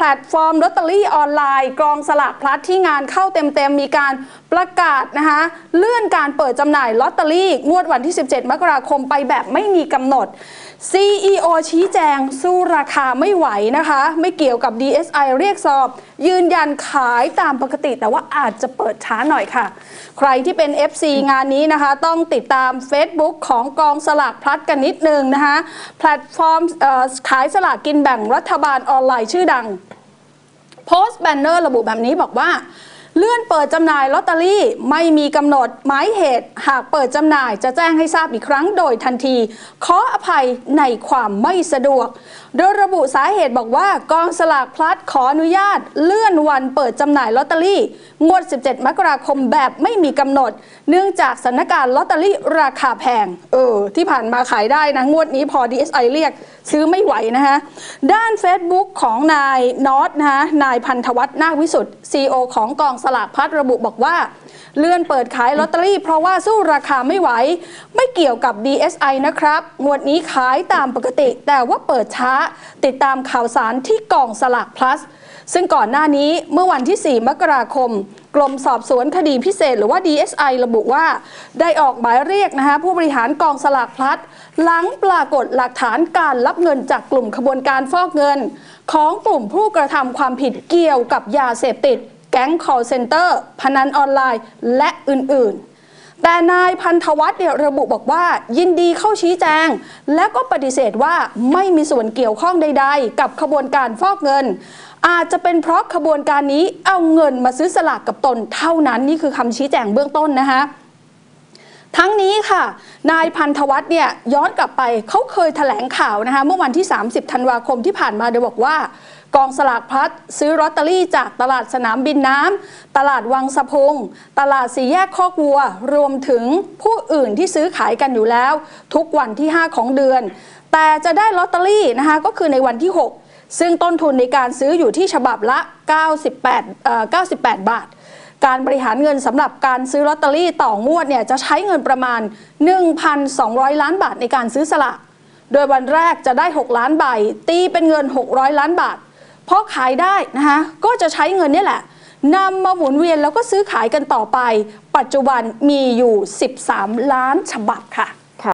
แพลตฟอร์มลอตเตอรี่ออนไลน์กองสลากพลัดที่งานเข้าเต็มๆ มีการประกาศนะคะเลื่อนการเปิดจำหน่ายลอตเตอรี่ งวดวันที่ 17 มกราคมไปแบบไม่มีกำหนด CEO ชี้แจงสู้ราคาไม่ไหวนะคะ ไม่เกี่ยวกับ DSI เรียกสอบ ยืนยันขายตามปกติ แต่ว่าอาจจะเปิดช้าหน่อยค่ะ ใครที่เป็น FC งานนี้นะคะ ต้องติดตาม Facebook ของกองสลากพลัดกันนิดนึงนะคะแพลตฟอร์มขายสลากกินแบ่งรัฐบาลออนไลน์ชื่อดัง โพสต์แบนเนอร์ระบุแบบนี้บอกว่า เลื่อนเปิดจำหน่ายลอตเตอรี่ไม่มีกำหนดหมายเหตุ หากเปิดจำหน่ายจะแจ้งให้ทราบอีกครั้งโดยทันที ขออภัยในความไม่สะดวก โดยระบุสาเหตุบอกว่ากองสลากพลัดขออนุญาต เลื่อนวันเปิดจำหน่ายลอตเตอรี่ งวด 17 มกราคมแบบไม่มีกำหนด เนื่องจากสถานการณ์ลอตเตอรี่ราคาแพง เออ ที่ผ่านมาขายได้นะ งวดนี้พอ DSI เรียกซื้อไม่ไหวนะคะด้าน Facebook ของนายนอตนะคะนายพันธวัฒน์นาควิสุทธิ์ CEO ของกองสสลากพลัดระบุบอกว่า เลื่อนเปิดขายลอตเตอรี่ เพราะว่าสู้ราคาไม่ไหว ไม่เกี่ยวกับ DSI นะครับ งวดนี้ขายตามปกติ แต่ว่าเปิดช้า ติดตามข่าวสารที่กองสลาก plus ซึ่งก่อนหน้านี้เมื่อวันที่ 4 มกราคม กรมสอบสวนคดีพิเศษหรือว่า DSI ระบุว่า ได้ออกหมายเรียกนะคะผู้บริหารกองสลากพลัด หลังปรากฏหลักฐานการรับเงินจากกลุ่มขบวนการฟอกเงิน ของกลุ่มผู้กระทำความผิดเกี่ยวกับยาเสพติด ก๊ง call center พนันออนไลน์และอื่นๆ แต่นายพันธวัฒน์เนี่ยระบุบอกว่า ยินดีเข้าชี้แจง และก็ปฏิเสธว่าไม่มีส่วนเกี่ยวข้องใดๆ กับขบวนการฟอกเงิน อาจจะเป็นเพราะขบวนการนี้เอาเงินมาซื้อสลากกับตนเท่านั้นนี่คือคำชี้แจงเบื้องต้นนะคะทั้งนี้ค่ะ นายพันธวัฒน์เนี่ยย้อนกลับไปเขาเคยแถลงข่าวนะคะเมื่อวันที่ 30 ธันวาคมที่ผ่านมาโดยบอกว่า กองสลากพลัดซื้อลอตเตอรี่จากตลาดสนามบินน้ำ ตลาดวังสะพง ตลาดสีแยกคอกวัว รวมถึงผู้อื่นที่ซื้อขายกันอยู่แล้ว ทุกวันที่ 5 ของเดือน แต่จะได้ลอตเตอรี่นะคะก็คือในวันที่ 6 ซึ่งต้นทุนในการซื้ออยู่ที่ฉบับละ 98 98 บาทการบริหารเงินสำหรับการซื้อลอตเตอรี่ต่องวดเนี่ยจะใช้เงินประมาณ 1,200 ล้านบาทในการซื้อสลาก โดยวันแรกจะได้ 6 ล้านใบ ตีเป็นเงิน 600 ล้านบาท พอขายได้นะคะก็จะใช้เงินนี่แหละนำมาหมุนเวียนแล้วก็ซื้อขายกันต่อไป ปัจจุบันมีอยู่ 13 ล้านฉบับค่ะ